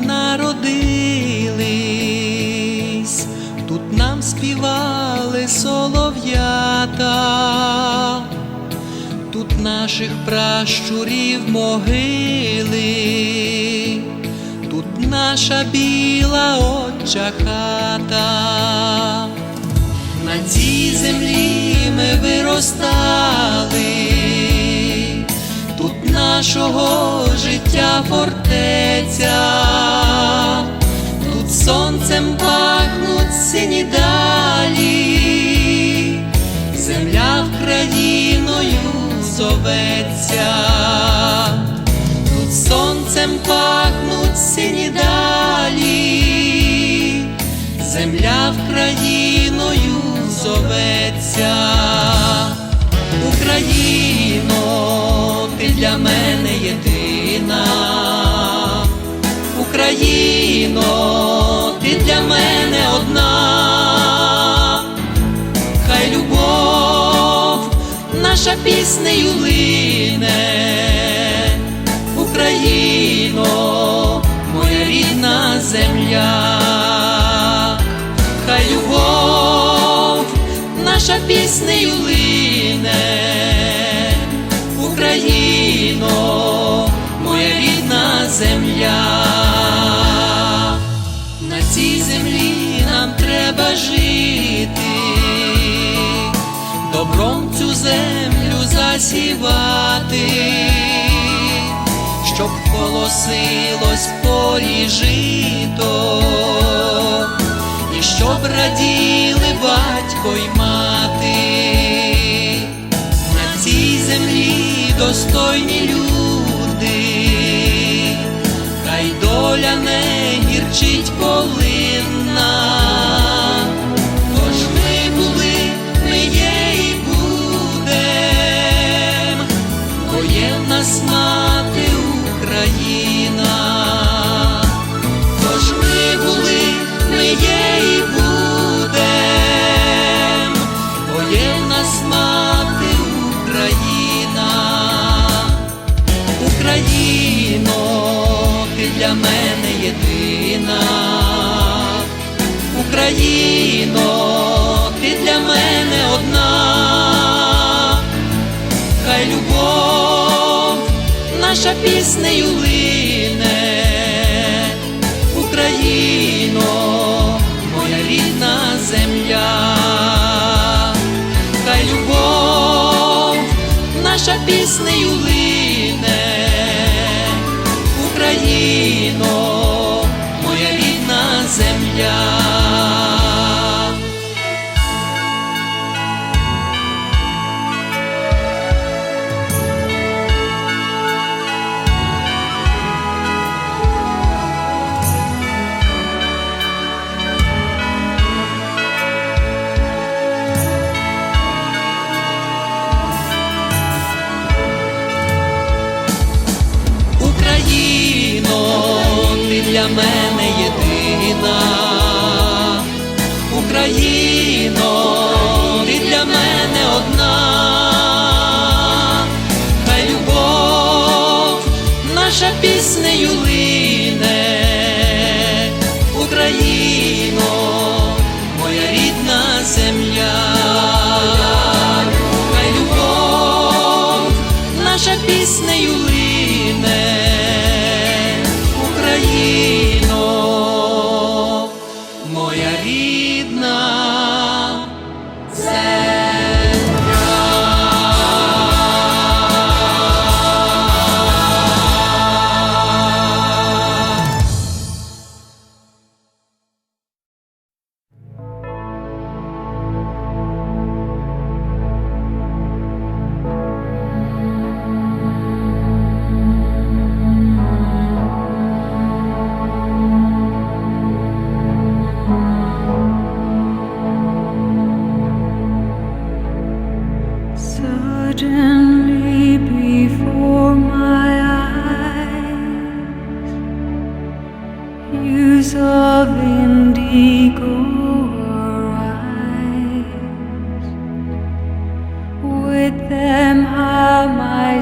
народились, тут нам співали солов'ята, тут наших пращурів могили, тут наша біла отча хата, на цій землі ми виростали. Нашого життя фортеця. Сині далі, земля Вкраїною зоветься, тут сонцем пахнуть сині далі, земля Вкраїною зоветься. Україно, ти для мене єдина, Україно, наша піснею лине, Україно, моя рідна земля, хай любов наша піснею лине, Україно, моя рідна земля, на цій землі нам треба жити, добром цю землю засівати, щоб колосилось полі жито, і щоб раділи батько й мати, на цій землі достойні люди, хай доля не гірчить полинна, єдина, Україно, ти для мене одна, хай любов наша піснею лине, Україно, моя рідна земля, хай любов наша піснею лине, Україно, для мене єдина, Україно, ти для мене одна, хай любов наша піснею лине, Україно, моя рідна земля, хай любов наша піснею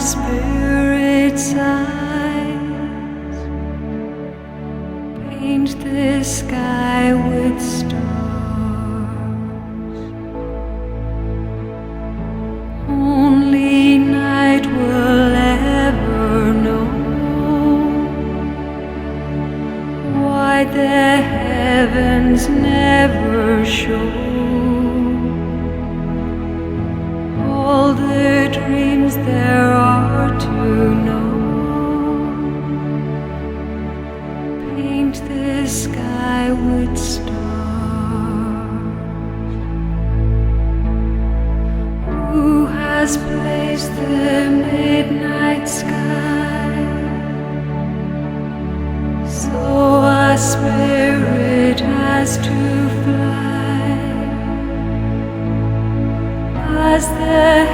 spirit's eyes paint the sky with stars. Only night will ever know why the heavens never show. The dreams there are to know. Paint the sky with stars. Who has placed the midnight sky? So a spirit has to fly as the